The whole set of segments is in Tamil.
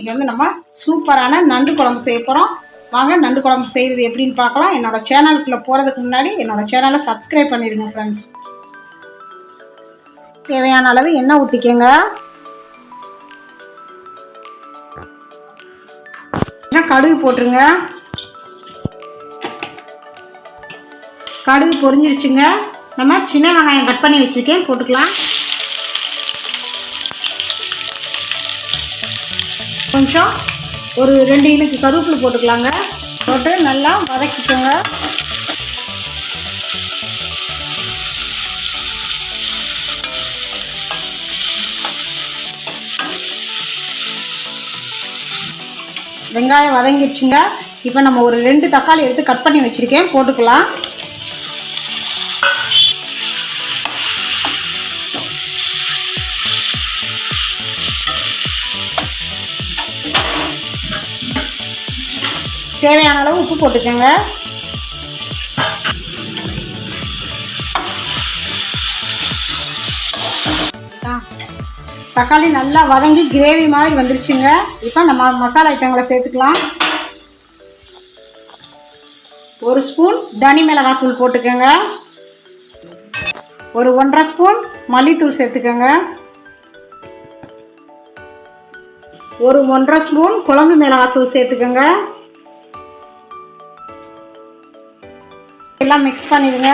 இன்றைக்கி வந்து நம்ம சூப்பரான நண்டு குழம்பு செய்ய போகிறோம் வாங்க நண்டு குழம்பு செய்கிறது எப்படின்னு பார்க்கலாம். என்னோட சேனலுக்குள்ளே போகிறதுக்கு முன்னாடி என்னோட சேனலை சப்ஸ்கிரைப் பண்ணிடுங்க ஃப்ரெண்ட்ஸ் தேவையான அளவு எண்ணெய் ஊற்றிக்கங்க கடுகு போட்டுருங்க. கடுகு பொரிஞ்சிருச்சுங்க. நம்ம சின்ன வெங்காயம் கட் பண்ணி வச்சுருக்கேன் போட்டுக்கலாம். கொஞ்சம் ஒரு ரெண்டு இனுக்கு கருவேப்பிலை போட்டுக்கலாங்க. போட்டு நல்லா வதக்கிக்கோங்க. வெங்காயம் வதங்கிடுச்சுங்க இப்போ நம்ம ஒரு ரெண்டு தக்காளி எடுத்து கட் பண்ணி வச்சுருக்கேன். போட்டுக்கலாம். தேவையான அளவு உப்பு போட்டுக்கோங்க. தக்காளி நல்லா வதங்கி கிரேவி மாதிரி வந்துருச்சுங்க. இப்போ நம்ம மசாலா ஐட்டங்களை சேர்த்துக்கலாம். ஒரு ஸ்பூன் தனி மிளகாத்தூள் போட்டுக்கோங்க. ஒரு ஒன்றரை ஸ்பூன் மல்லித்தூள் சேர்த்துக்கோங்க. ஒரு ஒன்றரை ஸ்பூன் குழம்பு மிளகாத்தூள் சேர்த்துக்கோங்க. எல்லாம் மிக்ஸ் பண்ணிடுங்க.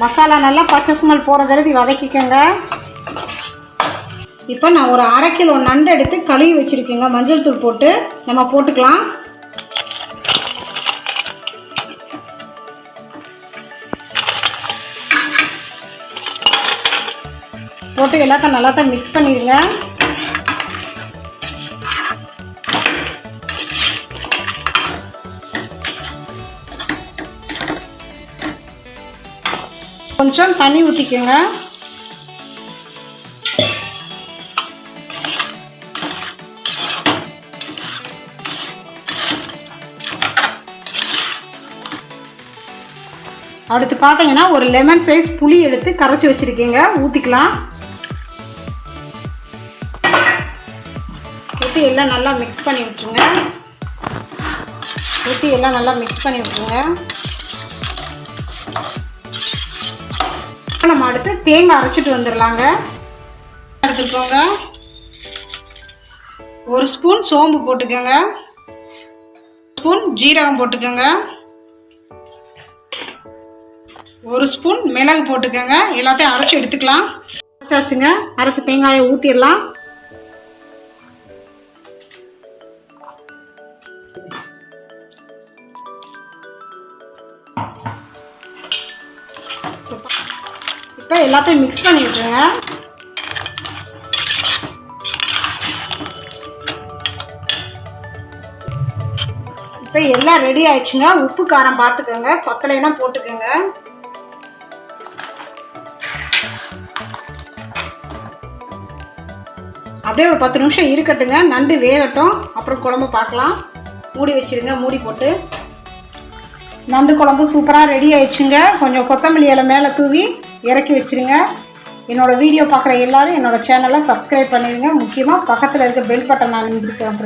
மசாலா நல்லா பச்சை சுமல் போகிற தடவை வதக்கிக்கோங்க. இப்போ நான் ஒரு அரை கிலோ நண்டு எடுத்து கழுவி வச்சுருக்கேங்க. மஞ்சள் தூள் போட்டு நம்ம போட்டுக்கலாம். போட்டு எல்லாத்தையும் நல்லா தான் மிக்ஸ் பண்ணிடுங்க. கொஞ்சம் தண்ணி ஊற்றிக்கோங்க அடுத்து பார்த்தீங்கன்னா ஒரு லெமன் சைஸ் புளி எடுத்து கரைச்சி வச்சுருக்கீங்க. ஊற்றிக்கலாம் ஊற்றி எல்லாம் நல்லா மிக்ஸ் பண்ணி விட்டுருங்க. ஊற்றி எல்லாம் நல்லா மிக்ஸ் பண்ணி விட்டுருங்க. நம்ம அடுத்து தேங்காய் அரைச்சிட்டு வந்துடலாங்க. எடுத்துக்கோங்க. ஒரு ஸ்பூன் சோம்பு போட்டுக்கோங்க. ஸ்பூன் ஜீரகம் போட்டுக்கோங்க. ஒரு ஸ்பூன் மிளகு போட்டுக்கோங்க. எல்லாத்தையும் அரைச்சி எடுத்துக்கலாம். அரைச்சாச்சுங்க. அரைச்ச தேங்காயை ஊற்றிடலாம் இப்போ எல்லாத்தையும் மிக்ஸ் பண்ணி விட்டுருங்க இப்போ எல்லாம் ரெடி ஆயிடுச்சுங்க. உப்பு காரம் பார்த்துக்கோங்க பத்தலைனா போட்டுக்கோங்க. அப்படியே ஒரு பத்து நிமிஷம் இருக்கட்டுங்க. நண்டு வேகட்டும். அப்புறம் குழம்பு பார்க்கலாம். மூடி வச்சுருங்க. மூடி போட்டு. நண்டு குழம்பு சூப்பராக ரெடி ஆயிடுச்சுங்க. கொஞ்சம் கொத்தமல்லி இலை மேலே தூவி இறக்கி வச்சுருங்க. என்னோடய வீடியோ பார்க்குற எல்லோரும் என்னோடய சேனலை சப்ஸ்கிரைப் பண்ணிடுங்க. முக்கியமாக பக்கத்தில் இருக்க பெல் பட்டன் நான் இருக்கேன்